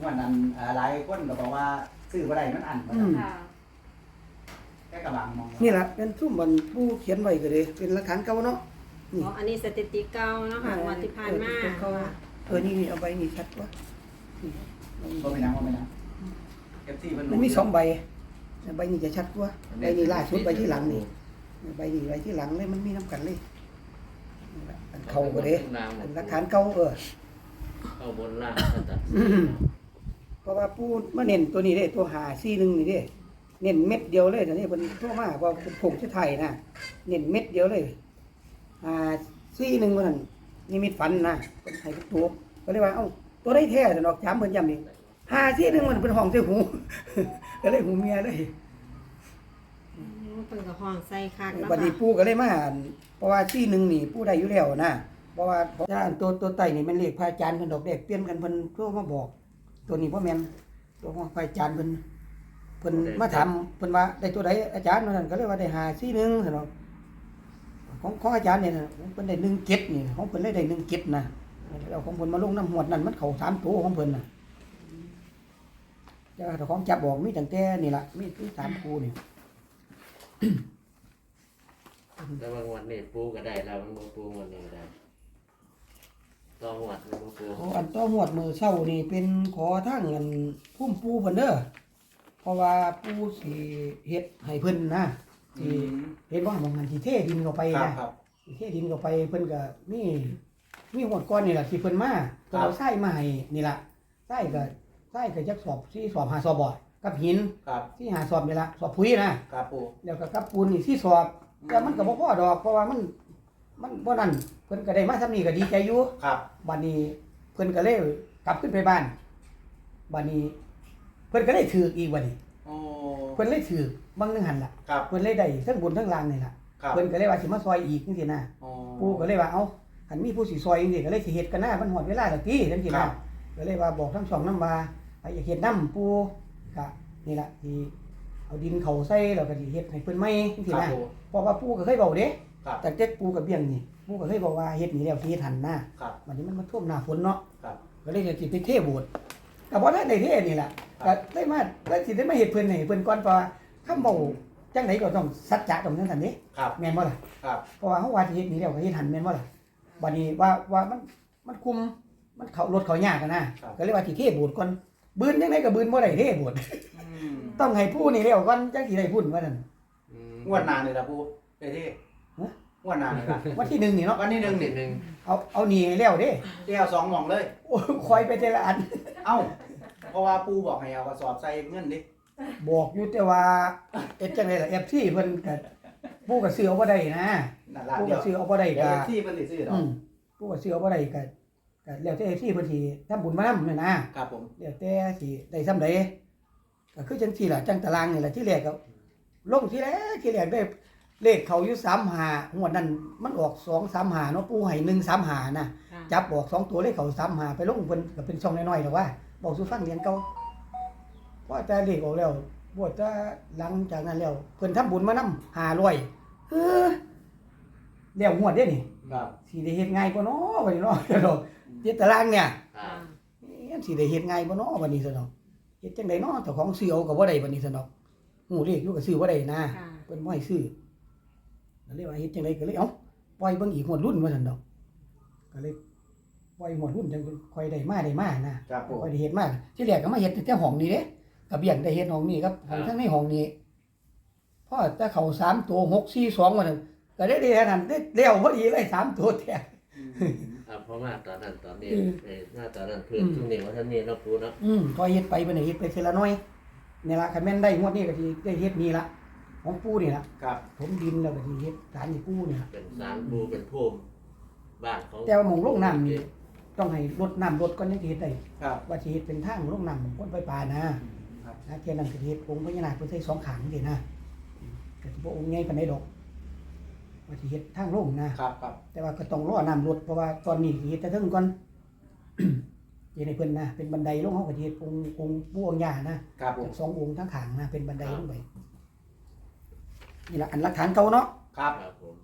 งวดนั้นอ่าหลายคนก็บอกว่าซื้อบ่ได้มันอันบ่อืม ค่ะ แค่กระบังมองนี่แหละเป็นซุ่มบนผู้เขียนไว้ก็เลยเป็นหลักฐานเก่าเนาะนี่อ๋อ อันนี้สถิติเก่าเนาะค่ะงวันที่ผ่านมาเออเก่าเออนี่นี่เอาใบนี่ชัดวะนี่บ่เป็นหยังบ่เป็นหยัง FC เพิ่นมันมีสองใบใบนี้จะชัดกว่าใบนี้ล่าสุดใบที่หลังนี่ใบนี้ใบที่หลังเลยมันมีน้ำกันเลยนี่ล่ะอันเขาก็เลยเป็นหลักฐานเก่าเออ เข้าบนล่างก็ตัดอืม เพราะว่าปูมาเน้นตัวนี้เด้ตัวหาซี่หนึ่งนี่เด้เน้นเม็ดเดียวเลยแต่นี่เป็นทั่วมากว่าผงชื่อไทยนะเน้นเม็ดเดียวเลยหาซี่หนึ่งมันนี่มีฝันนะเป็นไทยเป็นตัวก็เลยว่าเอ้าตัวได้แท้แต่ดอกจามเหมือนยำนี่หาซี่หนึ่งมันเป็นห้องเจ้าหูก็เลยหูเมียเลยอืมเพิ่นก็ห้องใส่คักเนาะบัดนี้ค่ะปูก็เลยมาอ่านเพราะว่าซี่หนึ่งนี่ปูได้อยู่แล้วนะเพราะว่าถ้าอันตัวตัวไตนี่มันเลขพระอาจารย์เพิ่นดอกเด็กเปลี่ยนกันเพิ่นโทรมาบอก ตัวนี้พ่แม่นตัวของพระอาจารย์เพิ่นเพิ่นมาถามเพิ่นว่าได้ตัวใดอาจารย์ว่านั่นก็เลยว่าได้หาซี่หนึ่งซั่นเนาะของของอาจารย์เนี่ยนะเพิ่นได้หนึ่งเจ็ดนี่ของเพิ่นเลยได้หนึ่งเจ็ดนะแล้วของเพิ่นมาลงน้ำหวดนั่นมันเข้าสามตัวของเพิ่นน่ะแต่ว่าถ้าของจับบอกมีตั้งแต่นี่ล่ะมีมีสามคู่นี่แล้วบางวันนี่ปูก็ได้แล้วมันบ่ปูวันนี้ก็ได้ ต้องวัดมันบ่ปูโอ้อันต่อหวดมือเช้านี่เป็นขอทางเงินพุ่มปูเพิ่นเด้อเพราะว่าปูสิเฮ็ดให้เพิ่นนะอืที่มเห็นว่าหมองหันที่เทดินเข้าไปครับนะ ครับที่เทดินเข้าไปเพิ่นก็มีมีหวดก้อนนี่แหละที่เพิ่นมาเพิ่นครับเอาทรายมาให้นี่ล่ะทรายก็ทรายก็จักสอบสี่สอบหาสอบบ่กับหินครับที่หาสอบนี่ล่ะสอบปุ๋ยนะ ครับปู แล้วก็กับปูนนี่ที่สอบแต่มันก็บ่พอดอกเพราะว่ามัน มันบ่นั่นเพิ่นก็ได้มาซำนี้ก็ดีใจอยู่ครับ บัดนี้เพิ่นก็เลยกลับขึ้นไปบ้านบัดนี้ เพิ่นก็เลยถืออีกบัดนี้ โอ้ เพิ่นเลยถือบางหนึงหันล่ะครับ เพิ่นเลยได้ทั้งบนทั้งล่างนี่ล่ะครับเพิ่นก็เลยว่าสิมาซอยอีกจังซี่นะโอ้ ปู่ก็เลยว่าเอ้าคันมีผู้สิซอยจังซี่ก็เลยสิเฮ็ดกันหน้ามันฮอดเวลาแล้วติจังซี่ครันะบ ก็เลยว่าบอกทั้งสองนำว่าไปอยากเฮ็ดนํปู่ก็นี่ล่ะที่เอาดินเข้าใส่แล้วก็สิเฮ็ดให้เพิ่นใหม่จังซี่ครับนะปูเพราะว่าปู่ก็เคยบอกเด้ ครับ แต่เจ็ดปู่กับเบี้ยงนี่ปู่ก็เคยบอกว่าเฮ็ดนี่แล้วสิเฮ็ดหันหน้าครับ วันนี้มันมาท่วมหน้าฝนเนาะครับ ก็เลยจะสิไปเทโบสถ์ก็บ่ได้ในเทนี่แหละก็ได้มาได้สิได้มาเฮ็ดเพิ่นให้เพิ่นก่อนเพราะว่าคำเว้าจังไดก็ต้องสัจจะตรงนั้นซั่นนี้ครับแม่นบ่ล่ะครับเพราะว่าเฮาว่าสิเฮ็ดนี่แล้วก็เฮ็ดหันแม่นบ่ล่ะบัดนี้ว่าว่ามันมันคุมมันเขารถเขายากกันนะก็เลยว่าสิเทโบสถ์ก่อนบืนจังไดก็บืนบ่ได้เทโบสถ์อืมต้องให้ผู้นี่แล้วก่อนจังสิได้พุ่นว่านั่นอืมงวดหน้านี่ล่ะปูไปที่ฮะ งวดหน้านี่ล่ะวันที่หนึ่งนี่เนาะวันที่หนึ่งนินี่ดนึงเอาเอานี่ให้แล้วเด้เที่ยวสองหม่องเลย โอ้ยคอยไปแต่ละอัน เอ้า เพราะว่าปูบอกให้เอากระสอบใส่เงินดิบอกอยู่แต่ว่าเอ็ดจังไดล่ะ FC เพิ่นก็ผู้ก็ซื้อเอาบ่ได้นะนั่นล่ะผู้เดี๋ก็ยวซื้อเอาบ่ได้เดี๋ยวก็ ที่เพิ่นสิซื้อดออืกมผู้ก็ซื้อเอาบ่ได้ก็ก็แล้วแต่ที่เพิ่นสิทำบุญมานำนั่นนะครับผม แล้วแต่สิได้ซำใดก็คือจังซี่ล่ะจังตารางนี่ล่ะที่แรกก็ลงที่แรกที่แรกได้ เลขเขาอยู่35งวดนั้นมันออก235เนาะปู่ให้135นะค่ะจับออกสองตัวเลขเขา35ไปลงเพิ่นก็เป็นช่องน้อยๆดอกว่าบอกสู่ฟังเรียนเก่าพอแต่เลขออกแล้วบวชจะหลังจากนั้นแล้วเพิ่นทำบุญมานำ500เออแล้วงวดเด้นี่ครับสิได้เฮ็ดง่ายกว่าเนาะบัดนี้เนาะเดี๋ยวดอกเจ็ดตารางเนี่ย อ่าเอ๊ะสิได้เฮ็ดง่ายบ่เนาะบัดนี้ซะดอกเฮ็ดจังไดเนาะเจ้าของซื้อเอาก็บ่ได้บัดนี้ซะดอกฮู้เลขอยู่ก็ซื้อบ่ได้นะค่ะเพิ่นบ่ให้ซื้อ ก็เลยว่าเฮ็ดจังไดก็เลยเอ้าปล่อยเบิ่งอีกหมดรุ่นว่าซั่นดอก ก็เลยปล่อยหมดรุ่นจังค่อยได้มาได้มานะครับผมค่อยได้เฮ็ดมาที่แรกก็มาเฮ็ดแต่ห้องนี้เด้กระเบียงได้เฮ็ดห้องนี้ครับห้องทั้งในห้องนี้พอแต่เข้าสามตัว6 4 2ว่าซั่นก็ได้ได้อันนั้นได้แล้วพอดีเลยสามตัวแท้อ่าเพราะว่าตอนนั้นตอนนี้อืมเอ้ยหน้าตอนนั้นเพื่อนอืมทุกนี่ว่าท่านนี่เราะปูเนาะอืมพอเฮ็ดไปบัดนี้เฮ็ดไปทีละน้อยนี่ล่ะคันแม่นได้งวดนี้ก็สิได้เฮ็ดนี่ล่ะ ของปู่นี่ล่ะครับผมดินแล้วก็สิเฮ็ดสารนี่ปู่นี่ล่ะเป็นสารปูเป็นภูมิบ้านของแต่ว่าหม่องลงน้ำนี่ต้องให้รดน้ำรดก่อนจังสิเฮ็ดได้ครับ ว่าสิเฮ็ดเป็นทางลงน้ำคนไปป่านะครับ นะเที่ยนั้นก็สิเฮ็ดองค์พญานาคเพิ่นใส่สองขางนี่นะก็สิบ่องค์ใหญ่ปานใดดอกว่าสิเฮ็ดทางลงนะ ครับครับแต่ว่าก็ต้องรอน้ำรดเพราะว่าตอนนี้สิเฮ็ดแต่เทิงก่อน เฮ็ดให้เพิ่นนะเป็นบันไดลงเฮาก็สิเฮ็ดองค์องค์ปู่องค์ย่านะครับผม สององค์ทั้งขางนะเป็นบันไดลงไป นี่ละอันหลักฐานเก่าเนาะครับครับผม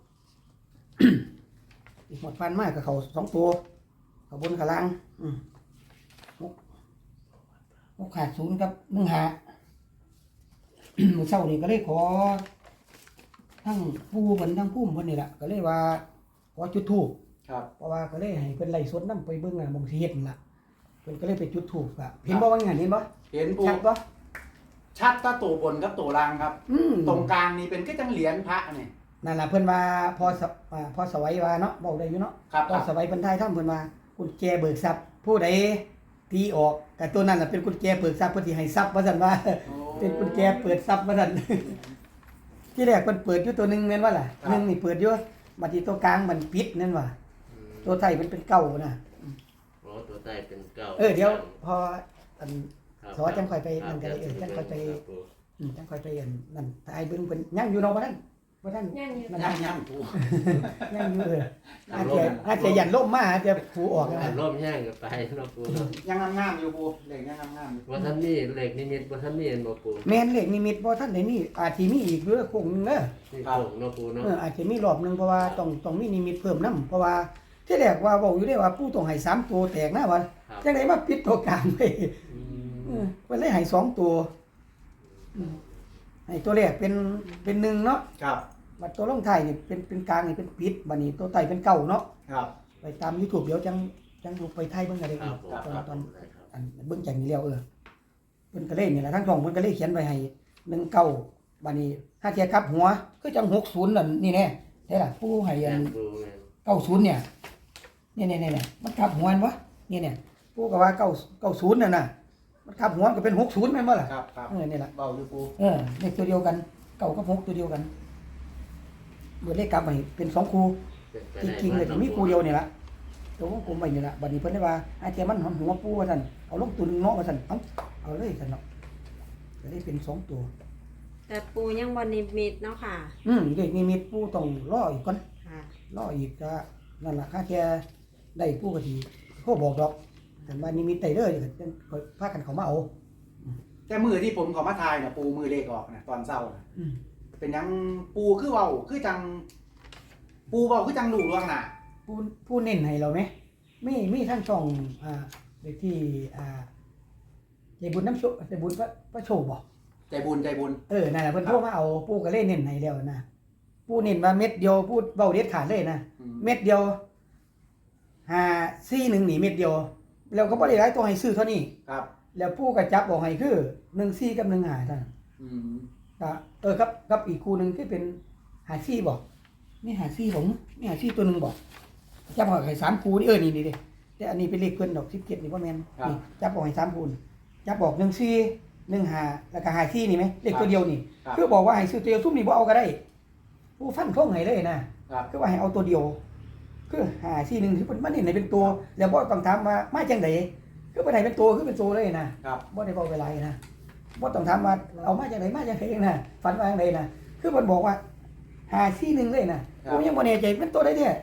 อีกหมดฟันมากกับเขาสองตัวเขาบนกับล่างอืมหกหกขาดศูนย์กับหนึ่งหามื้อเช้านี่ก็เลยขอ ทั้งผู้เพิ่นทั้งผู้เพิ่นนี่แหละก็เลยว่าขอจุดธูปครับ เพราะว่าก็เลยให้เพิ่นไล่สดนํไปเบิ่งอะบ่งสิเฮ็ดนั่นล่ะเพิ่นก็เลยไปจุดธูปอะเห็นบ่ว่างั้นเห็นบ่เห็นปูชัดบ่ ชัดก็ตัวบนกับตัวล่างครับ อืมตรงกลางนี่เป็นก็จังเหรียญพระนี่นั่นล่ะเพิ่นว่าพอสะอ่าพอสวัยว่าเนาะบอกได้อยู่เนาะครับพอสวัยเพิ่นทายทำเพิ่นว่ากุญแจเบิกทรัพย์ผู้ใดตีออกแต่ตัวนั้นน่ะเป็นกุญแจเบิกทรัพย์เพิ่นสิให้ทรัพย์ว่าซั่นว่า โอ้ เป็นกุญแจเปิดทรัพย์ว่าซั่น ที่แรกมันเปิดอยู่ตัวหนึงแม่นว่าล่ะครับ หนึงนี่เปิดอยู่บัดนี้ตัวกลางมันปิดนั่นว่าอืมตัวไทยมันเป็นเก่านะ โอ้ตัวใต้เป็นเก้าเออเดี๋ยวพออัน ครับสอจังค่อยไปนั่นก็ได้เออจังค่อยไปครับปูอืมจังค่อยไปอันนั่นทายเบิ่งเพิ่นยังอยู่เนาะบ่ท่านบ่ท่านย่างอยู่นั่นย่านะงย่างปูยังอยู่เอออาจจะอาจจะยันล่มมาอาจจะผูออกนะอันร่มย่างกันไปเนาะปูเนาะยังงามๆอยู่ปูเหล็กยังงามๆอยู่ว่าท่านนี่เหล็กนิมิตว่าท่านนี่เห็นบ่ปูแม่นเลขนิมิตบ่ท่านได้มีอาจสิมีอีกเด้อคงนึงเด้อนี่โป่งเนาะปูเนาะเอออาจจะมีรอบหนึงเพราะว่าต้องต้องมีนิมิตเพิ่มนํเพราะว่าที่แรกว่าเว้าอยู่ได้ว่าผู้ต้องให้สามตัวแตกนะว่าครับจังได๋มาปิดตัวกลางไว้อืเอมอ เพิ่นเลยให้สองตัวอืมให้ตัวแรกเป็นเป็นหนึ่งเนาะครับ บัดตัวลงท้ายนี่เป็นเป็นกลางนี่เป็นปิดบัดนี้ตัวไตเป็นเก่าเนาะครับ ไปตาม YouTube เดี๋ยวจังจังดูไปไทยเบิ่งกันได้คอีรับกผมตอนครับตอนได้ครับ อันเบิ่งจากนี้แล้วเออเพิ่นก็เลยนี่แหละทั้งสองเพิ่นก็เลยเขียนไว้ให้1เก้าบัดนี้ถ้าเทียบกับหัวคือจัง60นั่นนี่แน่ได้ล่ะผู้ให้อัแม่นนปูแม่น90เนี่ยเนี่ยๆๆๆมันกลับหัวอันวะเนี่ยเนี่ยผู้ก็ว่า9 90นั่นน่ะ มันกลับหัวก็เป็น60แม่นบ่ล่ะครับครับเออนี่ล่ะเบาอยู่ปูเออเลขตัวเดียวกัน เก้ากับหกตัวเดียวกันเบิดเลขกลับไปเป็นสองคู่เป็นไปจริงๆเลยได้มีคู่เดียวนี่ละตัววงกลมไปนี่ละบัดนี้เพิ่นได้ว่าอาเทียมันหอมหัวปูว่าซั่นเอาลงตัวหนึงเนาะว่าซั่นเอ้าเอาเลยซั่นเนาะก็ได้เป็นสองตัว แต่ปูยังบ่นิมิตเนาะค่ะอืมเลขนี้มีปูต้องรออีกก่อนค่ะ รออีกก็นั่นล่ะค่าแค่ได้ปูก็สิโทรบอกดอก แต่ว่านี่มีไตเด้อนี่ก็จังค่อยพากันเข้ามาเอาแต่มือที่ผมเขอมาทายน่ะปูมือเลขออกนะตอนเศร้าน่ะอืมเป็นหยังปูคือเบาคือจัง ปูเบาคือจังดูล่วงหน้าปูปูเน้นให้เราไหมมีมีทั้งช่องอ่าเลขที่อ่าใจบุญน้ำโชคใจบุญพระพระโชคบ่ใจบุญใจบุญ เออ นั่นแหละเพิ่นโทรมาเอาปู่ก็เลยเน้นให้แล้วนะปู่เน้นว่าเม็ดเดียวพูดเว้าเด็ดขาดเลยนะ อืมเม็ดเดียวห้าซี่หนึ่งนี่เม็ดเดียว แล้วก็บ่ได้หลายตัวให้ซื้อเท่านี้ ครับ แล้วปู่ก็จับออกให้คือหนึ่งซี่กับหนึ่งหาเท่านั้นอืมก็เออครับกับอีกคู่หนึงที่เป็นหาซี่บ่นี่หาซี่ผมนี่หาซี่ตัวหนึงบ่จับออกให้สามคู่นี่เออนี่นี่ดิแต่อันนี้เป็นเลขเพิ่นดอก17นี่บ่แม่นนี่จับออกให้สามคู่นี่จับออกหนึ่งซี่หนึ่งหาแล้วก็หาซี่นี่ไหมเลขตัวเดียวนี่ครับ คือบอกว่าให้ซื้อตัวเดียวซุ่มนี่บ่เอาก็ได้ ผู้ฟันทงให้เลยนะครับ คือว่าให้เอาตัวเดียว คือหาที่หนึ่งที่มันมันเห็นให้เป็นตัว แล้วบ่ต้องถามว่ามาจังไดคือบ่ได้เป็นตัวคือเป็นตัวเลยนะครับบ่ได้เว้าเวลานะบ่ต้องถามว่าเอามาจากไหนมาจากไหนนะฝันว่าจังไดนะคือมันบอกว่า หาที่หนึ่งเลยนะครับผมยังบ่แน่ใจเป็นตัวใดเนี่ย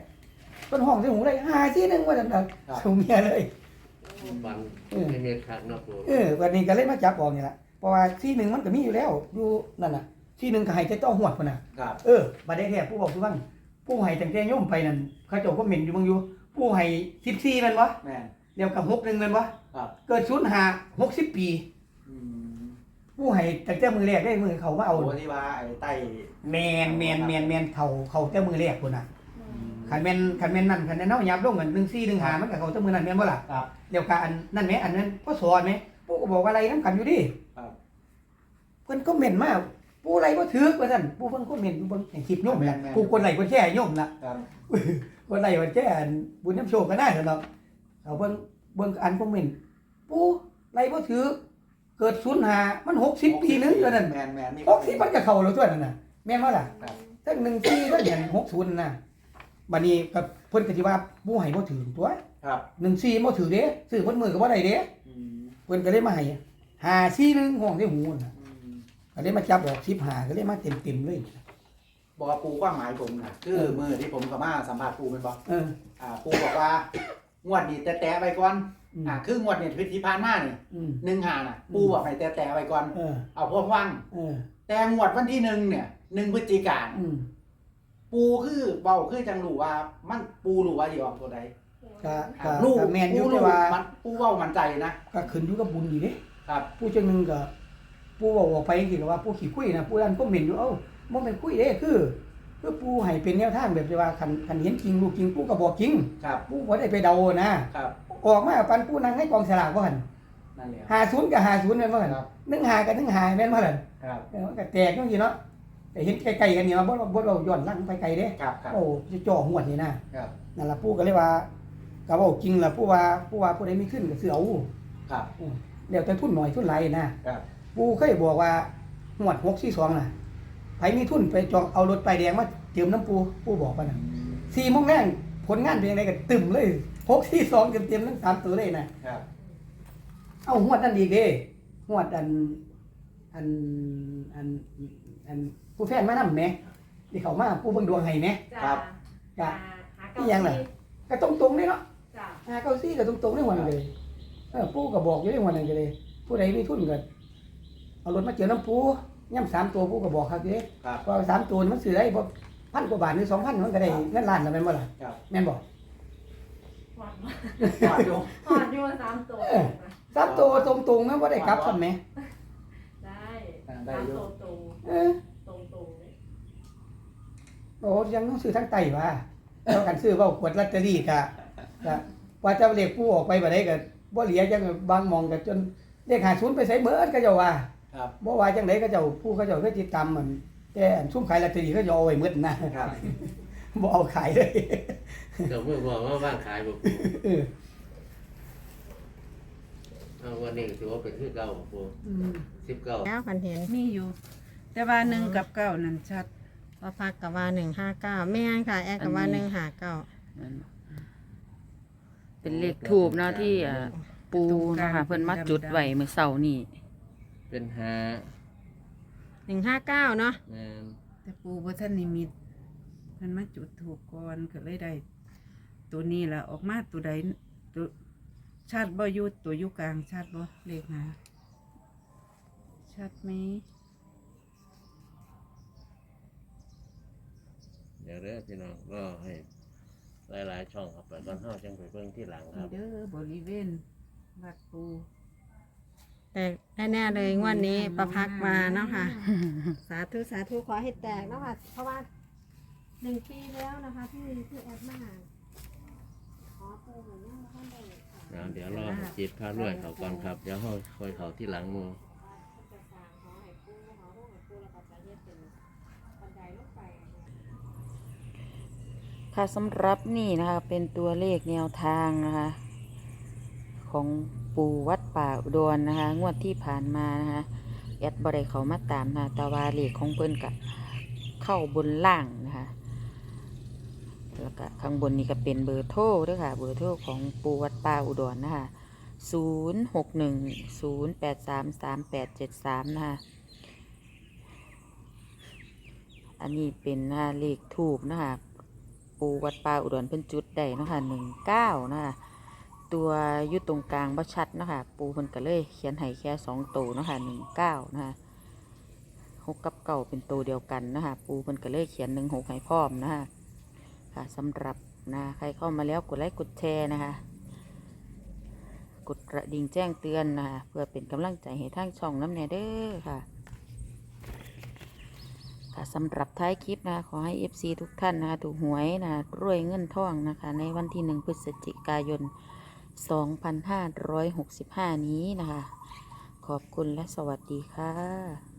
เพิ่นห้องใส่หูเลยหาที่หนึ่งว่าซั่นน่ะครับสูงเมียเลยฟันเออนิมิตคักเนาะปูเออวันนี้ก็เลยมาจับออกนี่ล่ะเพราะว่าที่หนึ่งมันก็มีอยู่แล้วอยู่นั่นน่ะที่หนึ่งก็ให้แต่ต้องหวดพุ่นน่ะครับเออบัดได้แท้ผู้บอกทุกฟัง ผู้ให้ตั้งแต่โยมไปนั่นเขาเจ้าก็เหม็นอยู่เบางอยู่ ผู้ให้14แม่นบ่แม่น เดียวกับ6นึงแม่นบ่ครับ เกิด05 60ปี อืมผู้ให้ตั้งแต่มือแรกได้มือเขามาเอา โอ้ที่ว่าไอ้ไต้แมนแมนแมนแมนเขาเขาแต่มือแรกพุ่นน่ะคันแม่นคันแม่นนั่นคันแม่นเฮายับลงกัน14 15มันก็เขาแต่มือนั้นแม่นบ่ล่ะครับเดี๋ยวกับอันนั่นแหมอันนั้นพ่อสอนไหมผู้ก็บอกว่าอะไรนํกันอยู่ดิครับ เพิ่นก็เหม็นมาก ผู้ไรบ่ถือว่าซั่นผู้เพิ่นก็เหม็นอยู่เบิ่งให้คลิปโยมน่ะผู้คนไหลคนแช่โยมน่ะ ครับคนไหนมันแค่อันบุญน้ำโชคก็ได้เถอะเนาะเอาเบิ่งเบิ่งอันคอมเมนต์ปูไรบ่ถือ เกิดศูนย์หามันหกสิบปีนึงเท่านั้นแม่นแม่นนี่หกสิบมันก็เข้าแล้วตัวนั้นน่ะ แม่นบ่ล่ะครับทั้งหนึ่งปีทั้งอย่างหกศูนย์น่ะบัดนี้กับเพิ่นก็สิว่าผู้ให้บ่ถือตัวครับหนึ่งสี่บ่ถือเด้ซื้อเพิ่นมือก็บ่ได้เด้อืมเพิ่นก็เลยมาให้หาสี่หนึงห้องในหูน่ะอืม ก็เลยมาจับออก10หาก็เลยมาเต็มๆเลย บอกว่าปูความหมายผมนะคือมือที่ผมกับมาสัมภาษณ์ปูเป็นบอกเออ อ่าปูบอกว่างวดนี้แตะๆไปก่อนอืม อ่าคืองวดเนี่ยที่ผ่านมานี่อืม หนึ่งหาน่ะ ปูบอกให้แตะๆไปก่อน เออ เอาพวกว่างเออ แต่งวดวันที่หนึ่งเนี่ยหนึ่งพฤศจิกายนอืมปูคือเบาคือจังรู้ว่ามันปูรู้ว่าดีออกตัวใดก็อ่าก็รู้ก็แม่นอปูยู่แต่รู้ว่ามันปูเว้ามันใจนะก็ขึ้นอยู่กับบุญอยู่เด้ครับ ผู้จังหนึงก็ ผู้บอกออกไปจริงๆก็ว่าผู้ขี้คุยนะผู้นั้นก็เหม็นอยู่เอ้าบ่แม่นคุยเด้คือคือผู้ให้เป็นแนวทางแบบที่ว่าคันคันเห็นจริงลูกจริงผู้ก็บอกจริงครับผู้บ่ได้ไปเดานะครับออกมาปันผู้นั่งให้กองสลากว่าหั่นนั่นแหละ50กับ50แม่นบ่หั่นครับ15กับ15แม่นบ่หั่นครับเออมันก็แตกจังซี่เนาะแต่เห็นไกลๆกันนี่ว่าบ่บ่เราย้อนหลังไปไกลเด้ครับครับโอ้จะจ่อหวดนี่นะครับนั่นล่ะผู้ก็เลยว่าก็เว้าจริงล่ะผู้ว่าผู้ว่าผู้ใดมีขึ้นก็ซื้อเอาครับแล้วแต่ทุนน้อยทุนหลายนะครับ ผู้เคยบอกว่าหวด642น่ะไผมีทุนไปจองเอารถป้ายแดงมาเติมน้ำปูผู้บอกว่าน่ะ4โมงแรงผลงานเป็นจังไดก็ตึมเลย642เต็มๆทั้งสามตัวเลยน่ะครับ เอาหวดนั่นอีกเด้หวดอันอันอันอันผู้แฟนมานำแหมที่เขามาผู้เบิ่งดวงให้แหมครับ จ้ะหาอีหยังล่ะก็ตรงๆเลยเนาะ จ้ะหาเก้าซี่ก็ตรงๆในวันนั้นเลยเออปู่ก็บอกอยู่ในวันนั้นก็เลย ผู้ใดมีทุนก็ เอารถมาเจอน้ำปูย่ำสามตัวปู่ก็บอกครับเด้ครับว่าสามตัวนี่มันซื้อได้บ่พันกว่าบาทหรือสองพันมันก็ได้เงินล้านแล้วแม่นบ่ล่ะครับ แม่นบ่หวังหวานดูหอดอยู่สามตัวเออสามตัวตรงๆนะบ่ได้กลับซั่นแหมได้ได้สามอยู่ ตัวตรงเออตรงตรงๆเลยโอ้ยังต้องซื้อทั้งไตว่าแล้วกันซื้อเว้ากดลอตเตอรี่ก็ก็ว่าจะเลขปู่ออกไปบ่ได้ก็บ่เหลือจังบางหมองก็จนเลข50ไปใส่เบิดก็เจ้าว่า ครับบ่ว่าจังไดก็เจ้าผู้เขาเจ้าก็ติดตามมันแต่อันซุ่มขายลอตเตอรี่เขาจะเอาไว้หมดนะครับบ่เอาขายเลยเดี๋ยวเมื่อบอกว่าว่างขายบ่ปูเออเอาวันนี้ถือว่าเป็นคือเก่าบ่ปูสิบเก้าแล้วพันเห็นมีอยู่ แต่ว่าหนึ่งกับเก้านั่นชัดว่าพักกับว่าหนึ่งห้าเก้าแม่นค่ะ แอดกับว่าอันหนี้นึ่งห้าเก้าเป็นเลขทูบเนาะที่เอ่อปูนะคะเพิ่นมาจุดไว้เมื่อเสาร์นี่ เป็นหาหนึ่งห้าเก้าเนาะแม่นแต่ปูบ่ท่านนิมิตเพิ่นมาจุดถูกก่อนก็เลยได้ ตัวนี้ล่ะออกมาตัวใดตัวชาติบ่อยู่ตัวอยู่กลางชาติบ่เลขหาชาติไหมเดี๋ยวเด้อพี่น้องก็ให้หลายๆช่องครับไปก่อนเฮาจังไปเบิ่งที่หลังคนี่รับ เด้อบริเวณวัดปู แต่แน่ๆเลยงวันนี้ประพักมาเนาะค่ะ สาธุสาธุขอให้แตกเนาะค่ะ เพราะว่าหนึ่งปีแล้วนะคะ ที่ที่แอดมาขอเปิดเหมือนยังไม่ได้ค่ะนะเดี๋ยวรอให้จิตพาด้วยเขาก่อนครับเดี๋ยวเฮาค่อยเขาที่หลังหมู่จะสร้างขอให้ปูขอลูกให้ปูแล้วก็จะเฮ็ดเป็นบันไดลงไป ค่ะสำหรับนี่นะคะ เป็นตัวเลขแนวทางนะคะ ของ ปู่วัดป่าอุดรนะคะ งวดที่ผ่านมานะคะแอดบริเขามาตามนะต่ว่าเลขของเพิ่นกะเข้าบนล่างนะคะแล้วก็ข้างบนนี่ก็เป็นเบอร์โทรด้วยค่ะ เบอร์โทรของปูวัดป่าอุดรนะคะศูนย์หกหนึ่งศูนย์แปดสามสามแปดเจ็ดสามนะคะ อันนี้เป็นนะคะเลขทูบนะคะ ปูวัดป่าอุดรเพิ่นจุดได้นะคะหนึ่งเก้านะคะ ตัวอยุตรงกลางบ่ชัดนะคะปูเพิ่นก็เลยเขียนให้แค่สองตัวนะคะหนึ่งเก้านะคะหกกับเก่าเป็นตัวเดียวกันนะคะปูเพิ่นก็เลยเขียนหนึ่งหกให้พร้อมนะคะค่ะสำหรับนะใครเข้ามาแล้วกดไลค์กดแชร์นะคะ กดกระดิ่งแจ้งเตือนนะคะเพื่อเป็นกำลังใจให้ทางช่องน้ำแนเด้อค่ะค่ะสำหรับท้ายคลิปนะคะขอให้ FC ทุกท่านนะคะถูกหวยนะะรวยเงินทองนะคะ ในวันที่หนึ่งพฤศจิกายน 2565 นี้นะคะ ขอบคุณและสวัสดีค่ะ